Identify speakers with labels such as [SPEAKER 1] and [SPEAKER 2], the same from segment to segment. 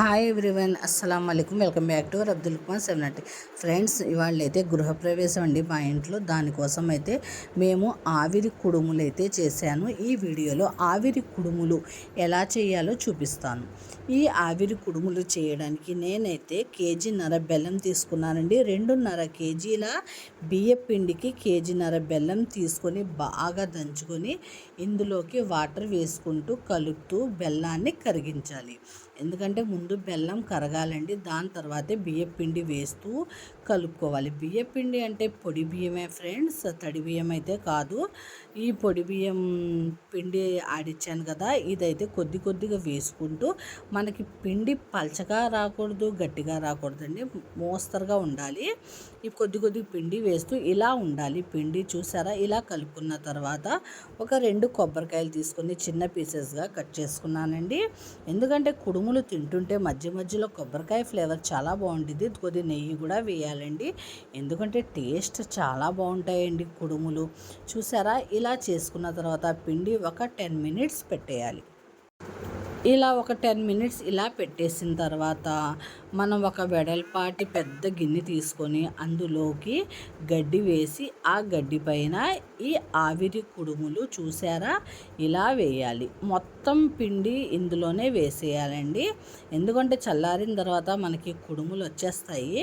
[SPEAKER 1] Hi everyone అస్సలం అయికం welcome back to Abdul Kumar seven ninety friends ఇవాళ అయితే గృహప్రవేశం అండి మా ఇంట్లో. దానికోసం అయితే మేము ఆవిరి కుడుములు అయితే చేశాను. ఈ వీడియోలో ఆవిరి కుడుములు ఎలా చేయాలో చూపిస్తాను. ఈ ఆవిరి కుడుములు చేయడానికి నేనైతే కేజీన్నర బెల్లం తీసుకున్నానండి. రెండున్నర కేజీల బియ్య పిండికి కేజీన్నర బెల్లం తీసుకొని బాగా దంచుకొని ఇందులోకి వాటర్ వేసుకుంటూ కలుపుతూ బెల్లాన్ని కరిగించాలి. ఎందుకంటే ముందు బెల్లం కరగాలండి దాని తర్వాతే బియ్యం పిండి వేస్తూ కలుపుకోవాలి. బియ్యం పిండి అంటే పొడి బియ్యమే ఫ్రెండ్స్ తడి బియ్యం అయితే కాదు. ఈ పొడి బియ్యం పిండి ఆడిచ్చాను కదా ఇదైతే కొద్ది కొద్దిగా వేసుకుంటూ మనకి పిండి పలచగా రాకూడదు గట్టిగా రాకూడదండి. మోస్తరుగా ఉండాలి. ఈ కొద్ది కొద్ది పిండి వేస్తూ ఇలా ఉండాలి. పిండి చూసారా? ఇలా కలుపుకున్న తర్వాత ఒక రెండు కొబ్బరికాయలు తీసుకొని చిన్న పీసెస్గా కట్ చేసుకున్నానండి. ఎందుకంటే కుడుములు తింటుంటే మధ్య మధ్యలో కొబ్బరికాయ ఫ్లేవర్ చాలా బాగుంటుంది కొద్ది నెయ్యి కూడా వేయాలండి. ఎందుకంటే టేస్ట్ చాలా బాగుంటాయండి కుడుములు. చూసారా? ఇలా చేసుకున్న తర్వాత పిండి ఒక టెన్ మినిట్స్ పెట్టేయాలి. ఇలా ఒక టెన్ మినిట్స్ ఇలా పెట్టేసిన తర్వాత మనం ఒక వెడల్పాటి పెద్ద గిన్నె తీసుకొని అందులోకి గడ్డి వేసి ఆ గడ్డి పైన ఈ ఆవిరి కుడుములు చూసారా? ఇలా వేయాలి. మొత్తం పిండి ఇందులోనే వేసేయాలండి. ఎందుకంటే చల్లారిన తర్వాత మనకి కుడుములు వచ్చేస్తాయి.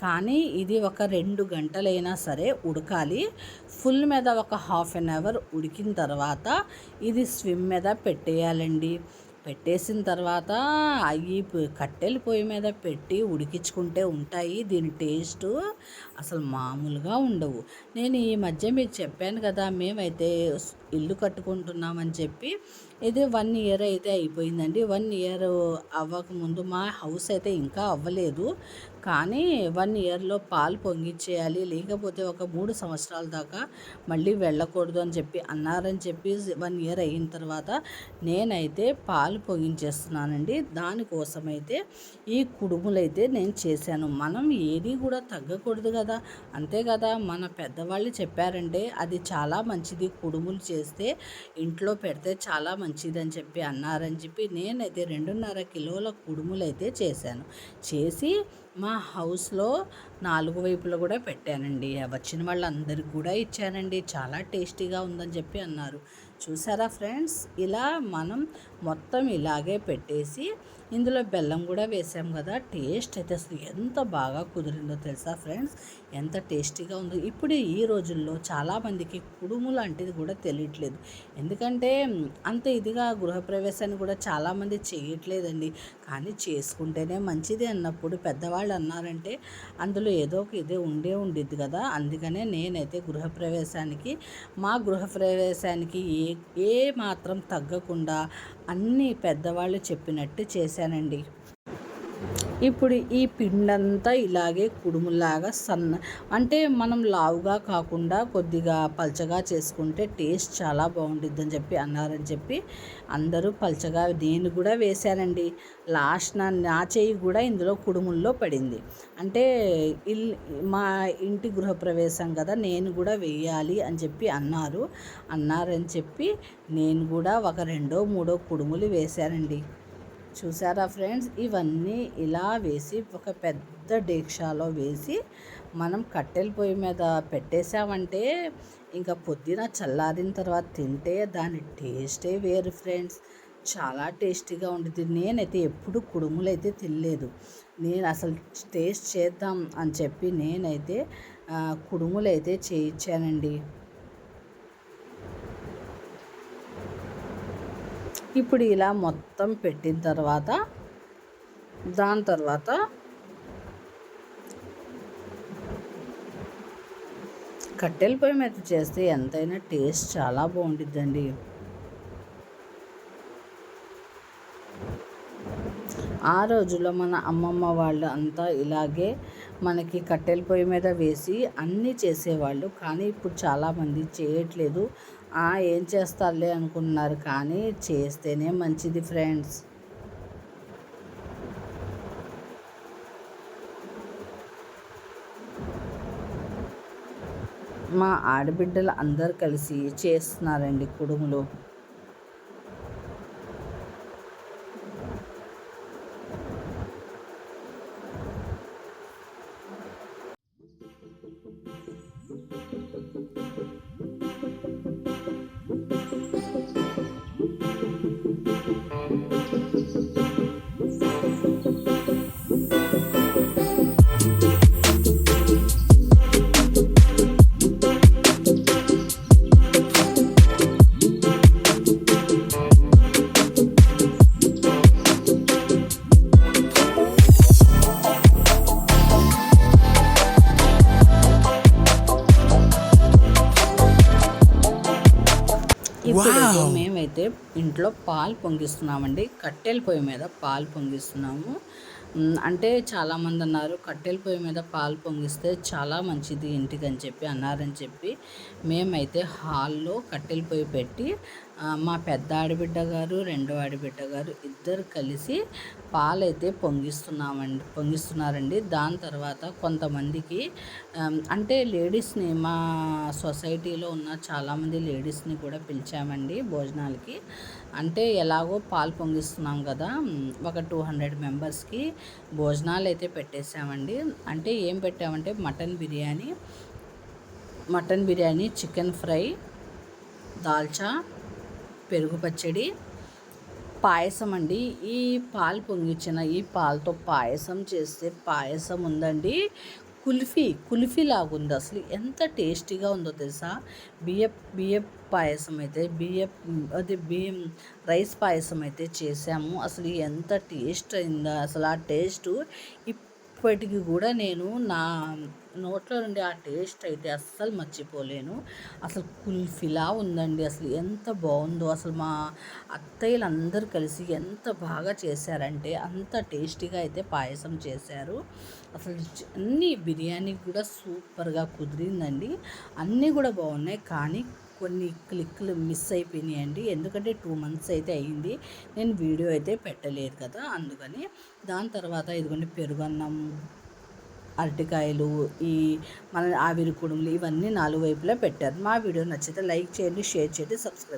[SPEAKER 1] కానీ ఇది ఒక రెండు గంటలైనా సరే ఉడకాలి. ఫుల్ మీద ఒక హాఫ్ అన్ అవర్ ఉడికిన తర్వాత ఇది స్విమ్ మీద పెట్టేయాలండి. పెట్టేసిన తర్వాత అవి కట్టెల పొయ్యి మీద పెట్టి ఉడికించుకుంటే ఉంటాయి. దీని టేస్ట్ అసలు మామూలుగా ఉండవు. నేను ఈ మధ్య మీకు చెప్పాను కదా మేమైతే ఇల్లు కట్టుకుంటున్నామని చెప్పి ఇది వన్ ఇయర్ అయితే అయిపోయిందండి. వన్ ఇయర్ అవ్వకముందు మా హౌస్ అయితే ఇంకా అవ్వలేదు. కానీ వన్ ఇయర్లో పాలు పొంగిచ్చేయాలి లేకపోతే ఒక మూడు సంవత్సరాల దాకా మళ్ళీ వెళ్ళకూడదు అని చెప్పి అన్నారని చెప్పి వన్ ఇయర్ అయిన తర్వాత నేనైతే పాలు పొంగించేస్తున్నానండి. దానికోసమైతే ఈ కుడుములైతే నేను చేశాను. మనం ఏది కూడా తగ్గకూడదు కదా. అంతే కదా. మన పెద్దవాళ్ళు చెప్పారంటే అది చాలా మంచిది. కుడుములు చేస్తే ఇంట్లో పెడితే చాలా మంచిది మంచిదని చెప్పి అన్నారని చెప్పి నేనైతే రెండున్నర కిలోల కుడుములు అయితే చేశాను. చేసి మా హౌస్లో నాలుగు వైపులు కూడా పెట్టానండి. వచ్చిన వాళ్ళందరికీ కూడా ఇచ్చానండి. చాలా టేస్టీగా ఉందని చెప్పి అన్నారు. చూసారా ఫ్రెండ్స్? ఇలా మనం మొత్తం ఇలాగే పెట్టేసి ఇందులో బెల్లం కూడా వేసాం కదా. టేస్ట్ అయితే అసలు ఎంత బాగా కుదిరిందో తెలుసా ఫ్రెండ్స్? ఎంత టేస్టీగా ఉందో. ఇప్పుడు ఈ రోజుల్లో చాలామందికి కుడుము లాంటిది కూడా తెలియట్లేదు. ఎందుకంటే అంత ఇదిగా గృహప్రవేశాన్ని కూడా చాలామంది చేయట్లేదండి. కానీ చేసుకుంటేనే మంచిది అన్నప్పుడు పెద్దవాళ్ళు అన్నారంటే అందులో ఏదో ఒక ఇదే ఉండే ఉండిద్ది కదా. అందుకనే నేనైతే గృహప్రవేశానికి మా గృహప్రవేశానికి ఏ ఏ మాత్రం తగ్గకుండా అన్నీ పెద్దవాళ్ళు చెప్పినట్టు చేశానండి. ఇప్పుడు ఈ పిండంతా ఇలాగే కుడుములాగా సన్న అంటే మనం లావుగా కాకుండా కొద్దిగా పల్చగా చేసుకుంటే టేస్ట్ చాలా బాగుంటుంది అని చెప్పి అన్నారని చెప్పి అందరూ పల్చగా నేను కూడా వేశానండి లాస్ట్ నా నా చేయి కూడా ఇందులో కుడుముల్లో పడింది. అంటే ఇల్ మా ఇంటి గృహప్రవేశం కదా నేను కూడా వేయాలి అని చెప్పి అన్నారు. అన్నారని చెప్పి నేను కూడా ఒక రెండో మూడో కుడుములు వేశానండి. చూసారా ఫ్రెండ్స్? ఇవన్నీ ఇలా వేసి ఒక పెద్ద డేక్షాలో వేసి మనం కట్టెల పొయ్యి మీద పెట్టేసామంటే ఇంకా పొద్దున చల్లారిన తర్వాత తింటే దాని టేస్టే వేరు ఫ్రెండ్స్. చాలా టేస్టీగా ఉంటుంది నేనైతే ఎప్పుడు కుడుములు అయితే తినలేదు. నేను అసలు టేస్ట్ చేద్దాం అని చెప్పి నేనైతే కుడుములు అయితే చేయించానండి. ఇప్పుడు ఇలా మొత్తం పెట్టిన తర్వాత దాని తర్వాత కట్టెల పొయ్యి మీద చేస్తే ఎంతైనా టేస్ట్ చాలా బాగుంటుందండి ఆ రోజుల్లో మన అమ్మమ్మ వాళ్ళు అంతా ఇలాగే మనకి కట్టెల పొయ్యి మీద వేసి అన్నీ చేసేవాళ్ళు. కానీ ఇప్పుడు చాలామంది చేయట్లేదు. ఏం చేస్తారులే అనుకున్నారు కానీ చేస్తేనే మంచిది ఫ్రెండ్స్. మా ఆడబిడ్డలు అందరు కలిసి చేస్తున్నారండి కుడుములు. ఇప్పుడు మేమైతే ఇంట్లో పాలు పొంగిస్తున్నామండి. కట్టెల పొయ్యి మీద పాలు పొంగిస్తున్నాము. అంటే చాలామంది అన్నారు కట్టెల పొయ్యి మీద పాలు పొంగిస్తే చాలా మంచిది ఇంటికి అని చెప్పి అన్నారని చెప్పి మేమైతే హాల్లో కట్టెల పొయ్యి పెట్టి మా పెద్ద ఆడబిడ్డ గారు రెండో ఆడబిడ్డ గారు ఇద్దరు కలిసి పాలైతే పొంగిస్తున్నామండి పొంగిస్తున్నారండి. దాని తర్వాత కొంతమందికి అంటే లేడీస్ని మా సొసైటీలో ఉన్న చాలామంది లేడీస్ని కూడా పిలిచామండి భోజనాలకి. అంటే ఎలాగో పాలు పొంగిస్తున్నాం కదా ఒక టూ హండ్రెడ్ మెంబర్స్కి భోజనాలు అయితే పెట్టేశామండి. అంటే ఏం పెట్టామంటే mutton biryani mutton biryani chicken fry dalcha పెరుగు పచ్చడి పాయసం అండి. ఈ పాలు పొంగిచ్చిన ఈ పాలతో పాయసం చేస్తే పాయసం ఉందండి. కుల్ఫీ కుల్ఫీ లాగుంది. అసలు ఎంత టేస్టీగా ఉందో తెలుసా? బియ్య బియ్య పాయసం అయితే బియ్య అదే బియ్యం రైస్ పాయసం అయితే చేసాము అసలు ఎంత టేస్ట్ అయిందో అసలు ఆ టేస్ట్ ఇప్పటికి కూడా నేను నా నోట్లో నుండి ఆ టేస్ట్ అయితే అస్సలు మర్చిపోలేను. అసలు కుల్ఫీలా ఉందండి. అసలు ఎంత బాగుందో అసలు మా అత్తయ్యలు అందరూ కలిసి ఎంత బాగా చేశారంటే అంత టేస్టీగా అయితే పాయసం చేశారు. అసలు అన్నీ అన్ని బిర్యానీ కూడా సూపర్గా కుదిరిందండి. అన్నీ కూడా బాగున్నాయి. కానీ కొన్ని క్లిక్లు మిస్ అయిపోయినాయండి. ఎందుకంటే టూ మంత్స్ అయితే అయ్యింది నేను వీడియో అయితే పెట్టలేదు కదా అందుకని. దాని తర్వాత ఇదిగోండి పెరుగన్నం అరటికాయలు ఈ మన ఆవిరి కుడుములు ఇవన్నీ నాలుగు వైపులా పెట్టారు. మా వీడియో నచ్చితే లైక్ చేయండి షేర్ చేయండి సబ్స్క్రైబ్